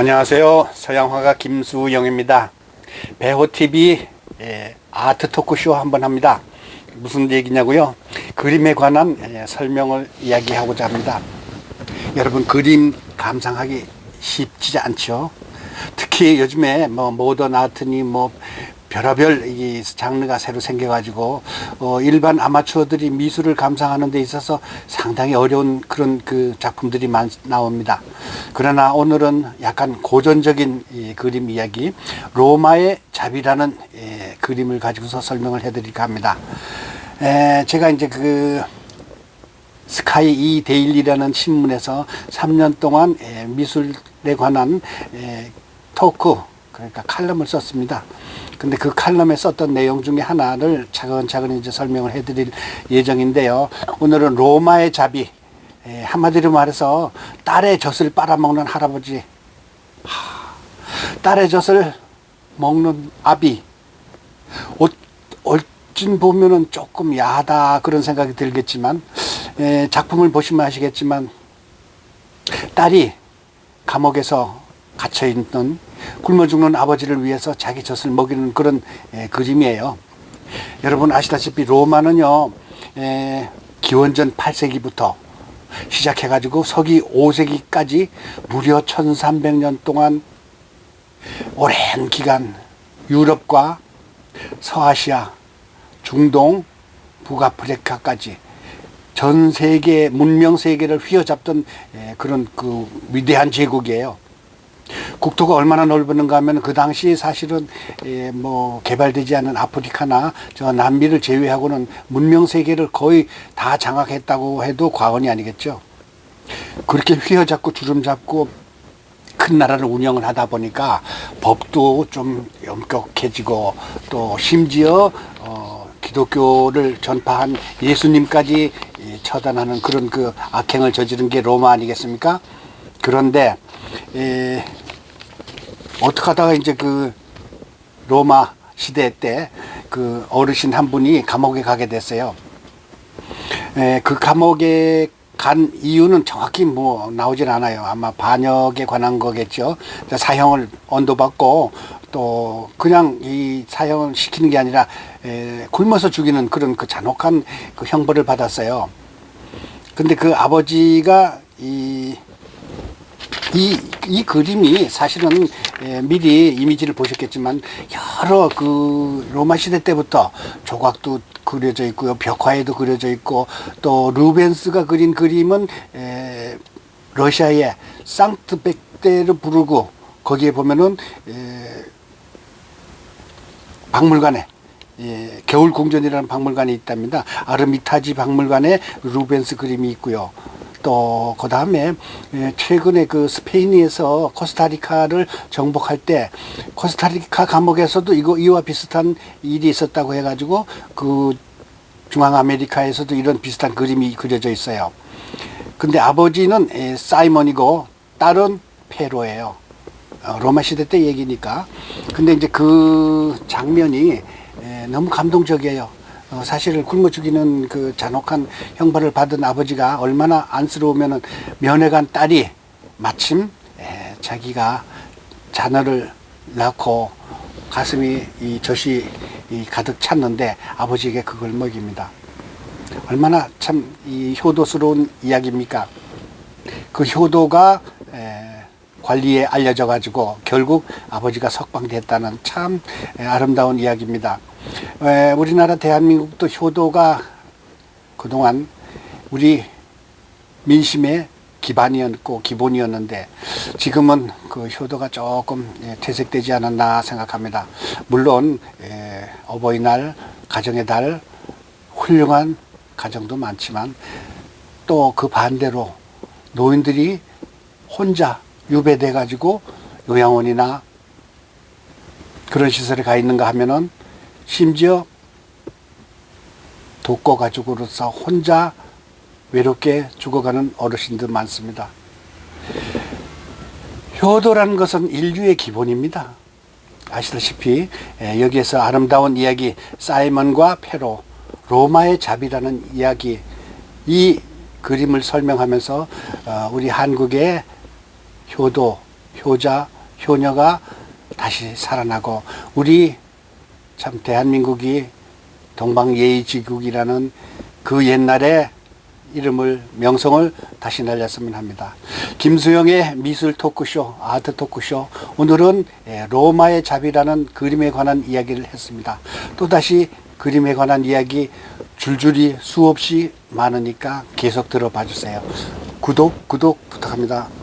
안녕하세요. 서양화가 김수영입니다. 배호TV 예, 아트 토크쇼 한번 합니다. 무슨 얘기냐고요? 그림에 관한 예, 설명을 이야기하고자 합니다. 여러분 그림 감상하기 쉽지 않죠. 특히 요즘에 뭐 모던 아트니 뭐 별의별 이 장르가 새로 생겨가지고 어 일반 아마추어들이 미술을 감상하는 데 있어서 상당히 어려운 그런 그 작품들이 많 나옵니다. 그러나 오늘은 약간 고전적인 이 그림 이야기 로마의 잡이라는 예, 그림을 가지고서 설명을 해드릴까 합니다. 에, 제가 이제 그 스카이 이 데일리라는 신문에서 3년 동안 에, 미술에 관한 에, 토크 그러니까 칼럼을 썼습니다. 근데 그 칼럼에 썼던 내용 중에 하나를 차근차근 이제 설명을 해드릴 예정인데요. 오늘은 로마의 자비 에, 한마디로 말해서 딸의 젖을 빨아먹는 할아버지, 하, 딸의 젖을 먹는 아비. 어, 얼진 보면은 조금 야하다 그런 생각이 들겠지만 에, 작품을 보시면 아시겠지만 딸이 감옥에서 갇혀 있는 굶어 죽는 아버지를 위해서 자기 젖을 먹이는 그런 에, 그림이에요. 여러분 아시다시피 로마는요 에, 기원전 8세기부터 시작해가지고 서기 5세기까지 무려 1300년 동안 오랜 기간 유럽과 서아시아, 중동, 북아프리카까지 전 세계 문명 세계를 휘어잡던 에, 그런 그 위대한 제국이에요. 국토가 얼마나 넓었는가 하면 그 당시 사실은 에, 뭐 개발되지 않은 아프리카나 저 남미를 제외하고는 문명 세계를 거의 다 장악했다고 해도 과언이 아니겠죠. 그렇게 휘어잡고 주름 잡고 큰 나라를 운영을 하다 보니까 법도 좀 엄격해지고 또 심지어 어, 기독교를 전파한 예수님까지 이, 처단하는 그런 그 악행을 저지른 게 로마 아니겠습니까? 그런데 에, 어떻게 하다가 이제 그 로마 시대 때 그 어르신 한 분이 감옥에 가게 됐어요. 에, 그 감옥에 간 이유는 정확히 뭐 나오질 않아요. 아마 반역에 관한 거겠죠. 사형을 언도받고 또 그냥 이 사형을 시키는 게 아니라 에, 굶어서 죽이는 그런 그 잔혹한 그 형벌을 받았어요. 근데 그 아버지가 이 이, 이 그림이 사실은 에, 미리 이미지를 보셨겠지만 여러 그 로마 시대 때부터 조각도 그려져 있고요. 벽화에도 그려져 있고 또 루벤스가 그린 그림은 에, 러시아의 상트백데를 부르고 거기에 보면은 에, 박물관에 예, 겨울 궁전이라는 박물관이 있답니다. 아르미타지 박물관에 루벤스 그림이 있고요. 또 그 다음에 예, 최근에 그 스페인에서 코스타리카를 정복할 때 코스타리카 감옥에서도 이거 이와 비슷한 일이 있었다고 해가지고 그 중앙 아메리카에서도 이런 비슷한 그림이 그려져 있어요. 근데 아버지는 예, 사이먼이고 딸은 페로예요. 어, 로마 시대 때 얘기니까. 근데 이제 그 장면이 예, 너무 감동적이에요. 어, 사실 굶어 죽이는 그 잔혹한 형벌을 받은 아버지가 얼마나 안쓰러우면은 면회간 딸이 마침 에, 자기가 자녀를 낳고 가슴이 이 젖이 이 가득 찼는데 아버지에게 그걸 먹입니다. 얼마나 참 이 효도스러운 이야기입니까? 그 효도가 에, 관리에 알려져 가지고 결국 아버지가 석방됐다는 참 에, 아름다운 이야기입니다. 에, 우리나라 대한민국도 효도가 그동안 우리 민심의 기반이었고 기본이었는데 지금은 그 효도가 조금 예, 퇴색되지 않았나 생각합니다. 물론 에, 어버이날, 가정의 달 훌륭한 가정도 많지만 또 그 반대로 노인들이 혼자 유배돼 가지고 요양원이나 그런 시설에 가 있는가 하면은 심지어 독거 가족으로서 혼자 외롭게 죽어가는 어르신들 많습니다. 효도라는 것은 인류의 기본입니다. 아시다시피 에, 여기에서 아름다운 이야기 사이먼과 페로 로마의 잡이라는 이야기 이 그림을 설명하면서 어, 우리 한국의 효도 효자, 효녀가 다시 살아나고 우리 참 대한민국이 동방예의지국이라는 그 옛날에 이름을 명성을 다시 날렸으면 합니다. 김수영의 미술 토크쇼, 아트 토크쇼. 오늘은 예, 로마의 잡이라는 그림에 관한 이야기를 했습니다. 또 다시 그림에 관한 이야기 줄줄이 수없이 많으니까 계속 들어봐 주세요. 구독, 구독 부탁합니다.